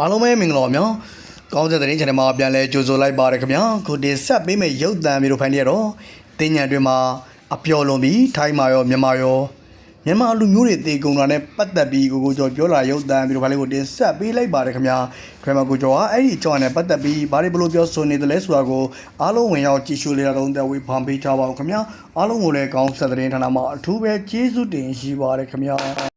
အားလုံးပဲမင်္ဂလာပါများကောင်းတဲ့သတင်း channel မှာပြန်လဲကြိုဆိုလိုက်ပါရခင်ဗျာခုတင်ဆက်ပေးမယ့်ရုပ်သံမျိုးတို့ဖိုင်နေရတော့တင်ညံတွင်မှာအပျော်လွန်ပြီးထိုင်းမှာရောမြန်မာရောမြန်မာလူမျိုးတွေတေကုံတာနဲ့ပတ်သက်ပြီးကိုကိုကျော်ပြောလာရုပ်သံမျိုးတို့ဖိုင်လေးကိုတင်ဆက်ပေးလိုက်ပါရခင်ဗျာခရမကိုကျော်ကအဲ့ဒီအကြောင်းနဲ့ပတ်သက်ပြီးဘာတွေဘလို့ပြောဆိုနေတယ်လဲဆိုတာကိုအားလုံးဝင်ရောက်ကြည့်ရှုလေတော့တဲ့ဝေဖန်ပေးကြပါဦးခင်ဗျာအားလုံးကိုလည်းကောင်းဆက်သတင်းဌာနမှာအထူးပဲကျေးဇူးတင်ရှိပါရခင်ဗျာ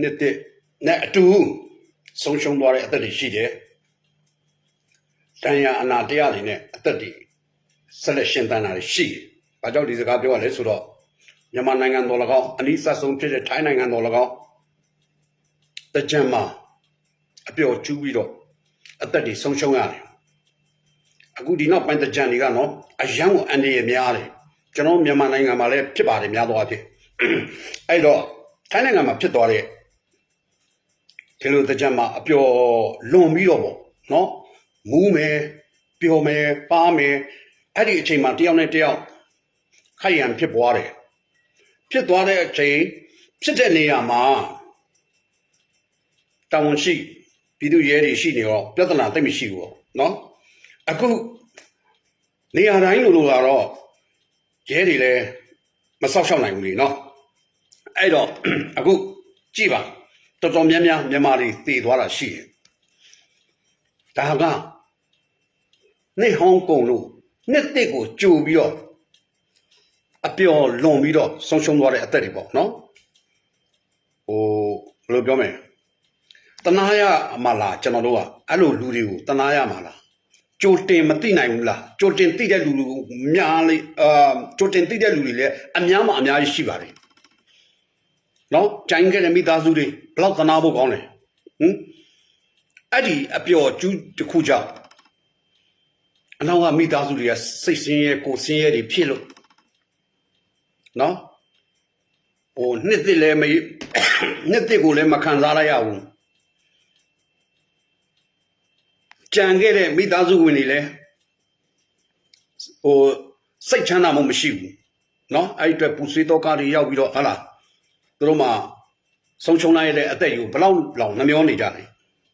နှစ်တစ်နဲ့အတူဆုံးရှုံးသွားတဲ့အသက်တွေရှိတယ်။တန်ရာအနာတရားတွေနဲ့အသက်တွေဆက်လက်ရှင်သန်တာတွေရှိတယ်။ဘာကြောင့်ဒီစကားပြောရလဲဆိုတော့မြန်မာနိုင်ငံတော်၎င်းအနည်းဆက်ဆုံးဖြစ်တဲ့ထိုင်းနိုင်ငံတော်၎င်းတကြံမှာအပျော်ကျူးပြီးတော့အသက်တွေဆုံးရှုံးရတယ်။အခုဒီနောက်ပိုင်းတကြံတွေကတော့အယံကိုအန်ဒီရများတယ်။ကျွန်တော်မြန်မာနိုင်ငံမှာလည်းဖြစ်ပါတယ်များသောအားဖြင့်။အဲ့တော့ ထိုင်းနိုင်ငံမှာဖြစ်သွားတဲ့ဒီလိုတကြံမှာအပျော်လွန်ပြီးတော့ပေါ့နော်မူးမယ်ပျော်မယ်ပါမယ်အဲ့ဒီအချိန်မှာတယောက်နဲ့တယောက်ခိုက်ရန်ဖြစ်ပွားတယ်ဖြစ်သွားတဲ့အချိန်ဖြစ်တဲ့နေရာမှာတာဝန်ရှိပြည်သူရဲတွေရှိနေတော့ပြဿနာသိပ်မရှိဘူးပေါ့နော်အခုနေရာတိုင်းလိုလိုကတော့ရဲတွေလည်းမဆောက်ရှောက်နိုင်ဘူးလေနော် အဲ့တော့အခုကြည့်ပါတော်တော်များများမြန်မာတွေတည်သွားတာရှိတယ်ဒါကနေ့ဟောင်းကုန်လို့နှစ်တစ်ကိုကြိုပြီးတော့အပျော်လွန်ပြီးတော့ဆုံးရှုံးသွားတဲ့အသက်တွေပေါ့နော်ဟိုဘယ်လိုပြောမလဲတနာရမလားကျွန်တော်တို့ကအဲ့လိုလူတွေကိုတနာရမလားကြိုတင်မသိနိုင်ဘူးလားကြိုတင်သိတဲ့လူလူများလေအာကြိုတင်သိတဲ့လူတွေလည်းအများမှအများကြီးရှိပါတယ် နော်ကြိုင်းခဲ့တဲ့မိသားစုတွေဘလောက်တနာဖို့ကောင်းလဲဟင်အဲ့ဒီအပျော်ကျူးတစ်ခုကြောင့်အနောက်ကမိသားစုတွေကစိတ်ဆင်းရဲကိုယ်ဆင်းရဲတွေဖြစ်လို့နော်ဟိုနှစ်တစ်လည်းမနှစ်တစ်ကိုလည်းမခံစားလိုက်ရဘူးကြံခဲ့တဲ့မိသားစုဝင်တွေလည်းဟိုစိတ်ချမ်းသာမှုမရှိဘူးနော်အဲ့ဒီအတွက်ပူဆွေးတော့ကားတွေရောက်ပြီးတော့ဟာလား သူတို့မှဆုံးရှုံးလိုက်တဲ့အသက်ကိုဘလောက်လောင်နှမျောနေကြတယ်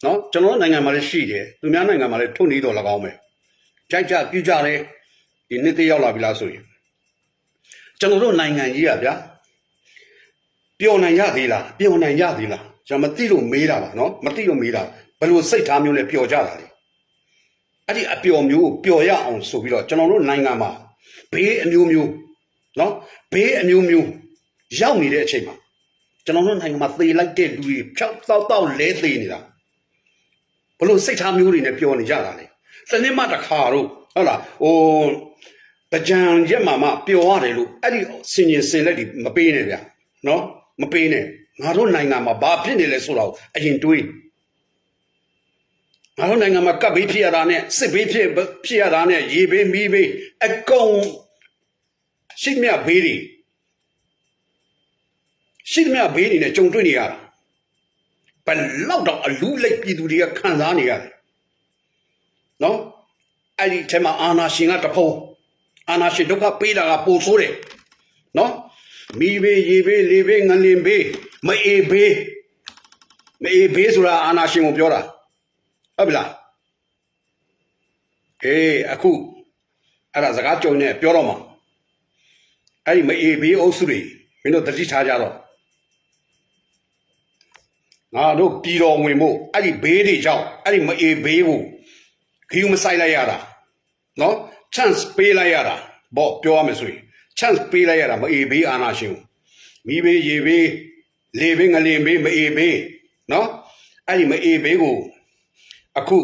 နော်ကျွန်တော်တို့နိုင်ငံမှာလည်းရှိတယ်သူများနိုင်ငံမှာလည်းထုတ်နေတော့၎င်းပဲကြိုက်ကြပြူကြတယ်ဒီနှစ်သေးရောက်လာပြီလားဆိုရင်ကျွန်တော်တို့နိုင်ငံကြီးอ่ะဗျာပျော်နိုင်ရသေးလားပျော်နိုင်ရသေးလားကျွန်တော်မသိလို့မေးတာပါနော်မသိလို့မေးတာဘယ်လိုစိတ်ထားမျိုးနဲ့ပျော်ကြတာလဲအဲ့ဒီအပျော်မျိုးကိုပျော်ရအောင်ဆိုပြီးတော့ကျွန်တော်တို့နိုင်ငံမှာဘေးအမျိုးမျိုးနော်ဘေးအမျိုးမျိုးရောက်နေတဲ့အချိန်မှာ ကျွန်တော်တို့နိုင်ငံမှာသေလိုက်တဲ့လူတွေဖြောက်တောက်တောက်လဲသေနေတာဘလို့စိတ်ထားမျိုးတွေနဲ့ပျော်နေကြတာလေစနေမှတစ်ခါတော့ဟုတ်လားဟိုပကြံရက်မှာမှပျော်ရတယ်လို့အဲ့ဒီစင်ရင်စင်လက်တွေမပေးနဲ့ဗျာနော်မပေးနဲ့ငါတို့နိုင်ငံမှာဘာဖြစ်နေလဲဆိုတော့အရင်တွေးငါတို့နိုင်ငံမှာကပ်ဘေးဖြစ်ရတာနဲ့စစ်ဘေးဖြစ်ဖြစ်ရတာနဲ့ရေဘေးမီးဘေးအကုန်ရှိမြဘေးတွေ ရှိသမျှဘေးတွေနဲ့ကြုံတွေ့နေရတာဘယ်လောက်တော့အလူလိုက်ပြည်သူတွေကခံစားနေရတယ်နော်အဲ့ဒီထဲမှာအာနာရှင်ကတဖုံအာနာရှင်ဒုက္ခပေးတာကပိုဆိုးတယ်နော်မိဘေးရေဘေးလေဘေးငလင်ဘေးမအေးဘေးမအေးဘေးဆိုတာအာနာရှင်ကိုပြောတာဟုတ်ပြီလားအေးအခုအဲ့ဒါစကားကြုံနေပြောတော့မှာအဲ့ဒီမအေးဘေးအုပ်စုတွေမင်းတို့တတိထားကြတော့ ငါတို့ပြည်တော်ဝင်ဖို့အဲ့ဒီဘေးတွေကြောင့်အဲ့ဒီမအေးဘေးကိုခီးမဆိုင်လိုက်ရတာနော် chance ပေးလိုက်ရတာပေါ့ပြောရမယ်ဆိုရင် chance ပေးလိုက်ရတာမအေးဘေးအာနာရှင်ကိုမိဘေးရေဘေးလေဘေးငလင်ဘေးမအေးဘေးနော်အဲ့ဒီမအေးဘေးကိုအခု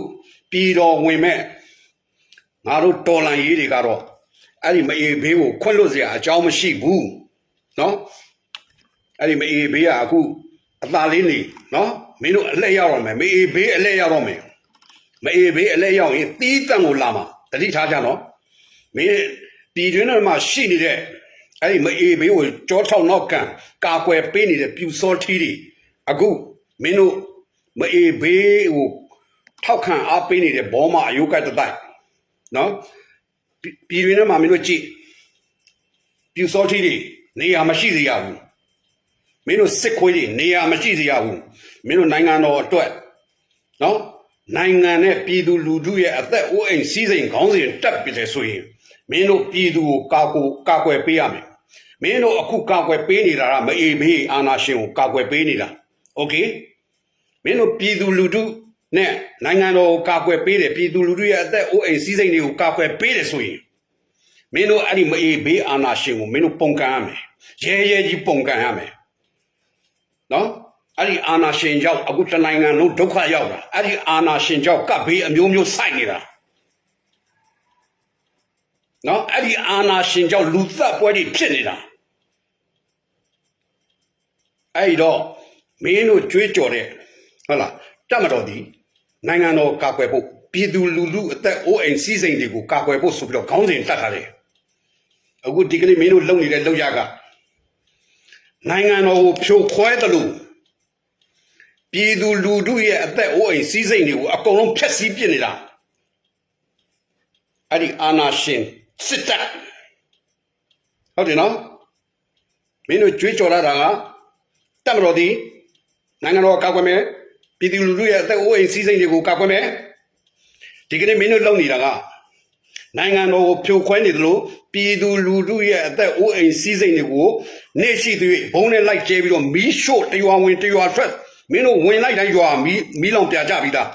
ပြည်တော်ဝင်မဲ့ငါတို့တော်လန်ရေးတွေကတော့အဲ့ဒီမအေးဘေးကိုခွင့်လွတ်စရာအကြောင်းမရှိဘူးနော်အဲ့ဒီမအေးဘေးကအခု အသာလေးနေနော်မင်းတို့အလှည့်ရောက်တော့မယ်မအေးဘေးအလှည့်ရောက်တော့မယ်မအေးဘေးအလှည့်ရောက်ရင်တီးတန့်ကိုလာမှာတတိထားကြနော်မင်းပြည်တွင်းထဲမှာရှိနေတဲ့အဲ့ဒီမအေးဘေးကိုကြောထောက်နောက်ကန်ကာကွယ်ပေးနေတဲ့ပြူစောထီးတွေအခုမင်းတို့မအေးဘေးကိုထောက်ခံအားပေးနေတဲ့ဘောမအယုတ်ကတတိုက်နော်ပြည်ပြည်တွင်းထဲမှာမင်းတို့ကြည့်ပြူစောတိတွေနေရာမရှိစေရဘူး မင်းတို့စစ်ခွေးတွေနေရာမရှိစေရဘူးမင်းတို့နိုင်ငံတော်အတွက်နော်နိုင်ငံနဲ့ပြည်သူလူထုရဲ့အသက်အိုးအိမ်စီးစိမ်ခေါင်းစဉ်တက်ပြီလေဆိုရင်မင်းတို့ပြည်သူကိုကာကိုကာကွယ်ပေးရမယ်မင်းတို့အခုကာကွယ်ပေးနေတာကမအေးဘေးအာနာရှင်ကိုကာကွယ်ပေးနေတာโอเค မင်းတို့ပြည်သူလူထုနဲ့နိုင်ငံတော်ကိုကာကွယ်ပေးတယ်ပြည်သူလူထုရဲ့အသက်အိုးအိမ်စည်းစိမ်တွေကိုကာကွယ်ပေးတယ်ဆိုရင်မင်းတို့အဲ့ဒီမအေးဘေးအာနာရှင်ကိုမင်းတို့ပုံကန်ရမယ်ရဲရဲကြီးပုံကန်ရမယ် နော်အဲ့ဒီအာနာရှင်ကြောင့်အခုတနိုင်ငံလုံးဒုက္ခရောက်တာအဲ့ဒီအာနာရှင်ကြောင့်ကပ်ဘေးအမျိုးမျိုးစိုက်နေတာနော်အဲ့ဒီအာနာရှင်ကြောင့်လူသက်ပွဲတွေဖြစ်နေတာအဲ့ဒီတော့မင်းတို့ကြွေးကြော်တဲ့ဟုတ်လားတတ်မတော်ဒီနိုင်ငံတော်ကာကွယ်ဖို့ပြည်သူလူထုအသက်အိုးအိမ်စီးစိမ်တွေကိုကာကွယ်ဖို့ဆိုပြီးတော့ခေါင်းစဉ်တတ်ထားတယ်အခုဒီကနေ့မင်းတို့လုပ်နေတဲ့လုပ်ရက နိုင်ငံတော်ကိုဖြိုခွဲတယ်လို့ပြည်သူလူထုရဲ့အသက်အိုးအိမ်စီးစိမ်တွေကိုအကုန်လုံးဖျက်ဆီးပစ်နေတာအဲ့ဒီအာနာရှင်စစ်တပ်ဟုတ်တယ်နော်မင်းတို့ကြွေးကြော်ရတာကတတ်မတော်ဒီနိုင်ငံတော်ကာကွယ်မယ်ပြည်သူလူထုရဲ့အသက်အိုးအိမ်စီးစိမ်တွေကိုကာကွယ်မယ်ဒီကနေ့မင်းတို့လုပ်နေတာက နိုင်ငံတော်ကိုဖြိုခွဲနေသလိုပြည်သူလူထုရဲ့အသက်အိုးအိမ်စီးစိမ်တွေကိုနေ့ရှိသွေးဘုံနဲ့လိုက်ကျဲပြီးတော့မီးရှို့တရွာဝင်တရွာထွက်မင်းတို့ဝင်လိုက်တိုင်းရွာမီးမီးလောင်ပြကြပြီးသား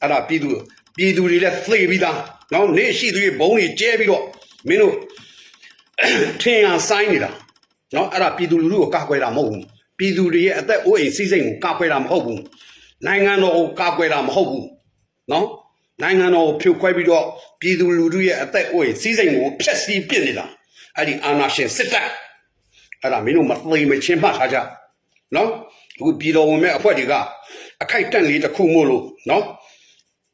အဲ့ဒါပြည်သူပြည်သူတွေလည်းသိပြီးသားနော်နေ့ရှိသွေးဘုံတွေကျဲပြီးတော့မင်းတို့ထင်ရဆိုင်နေတာနော်အဲ့ဒါပြည်သူလူထုကိုကာကွယ်တာမဟုတ်ဘူးပြည်သူတွေရဲ့အသက်အိုးအိမ်စီးစိမ်ကိုကာကွယ်တာမဟုတ်ဘူးနိုင်ငံတော်ကိုကာကွယ်တာမဟုတ်ဘူးနော် နိုင်ငံတော်ကိုဖြိုခွဲပြီးတော့ပြည်သူလူထုရဲ့အသက်အိုးအိမ်စီးစိမ်ကိုဖျက်ဆီးပစ်နေတာအဲ့ဒီအာဏာရှင်စစ်တပ်အဲ့ဒါမင်းတို့မသိမချင်းမှတ်ထားကြနော်အခုပြည်တော်ဝင်မဲ့အဖွဲ့တွေကအခိုက်အတန့်လေးတစ်ခုမို့လို့နော်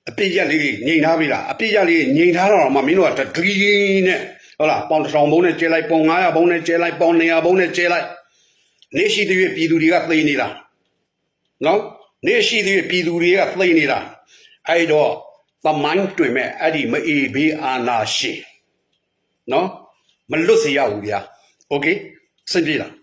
အပြစ်ရက်လေးငြိမ်ထားပြီလားအပြစ်ရက်လေးငြိမ်ထားတော့မှမင်းတို့ကဒရီနဲ့ဟုတ်လားပေါင်တစ်ထောင်ဘုံနဲ့ကျဲလိုက်ပေါင်900ဘုံနဲ့ကျဲလိုက်ပေါင်200ဘုံနဲ့ကျဲလိုက်နေရှိတဲ့ပြည်သူတွေကသိနေတာနော်နေရှိတဲ့ပြည်သူတွေကသိနေတာအဲ့တော့ သမိုင်းတွင်မဲ့အဲ့ဒီမအေးဘေးအာနာရှင်နော်မလွတ်စေရဘူးဗျာโอเคစင်ပြေလား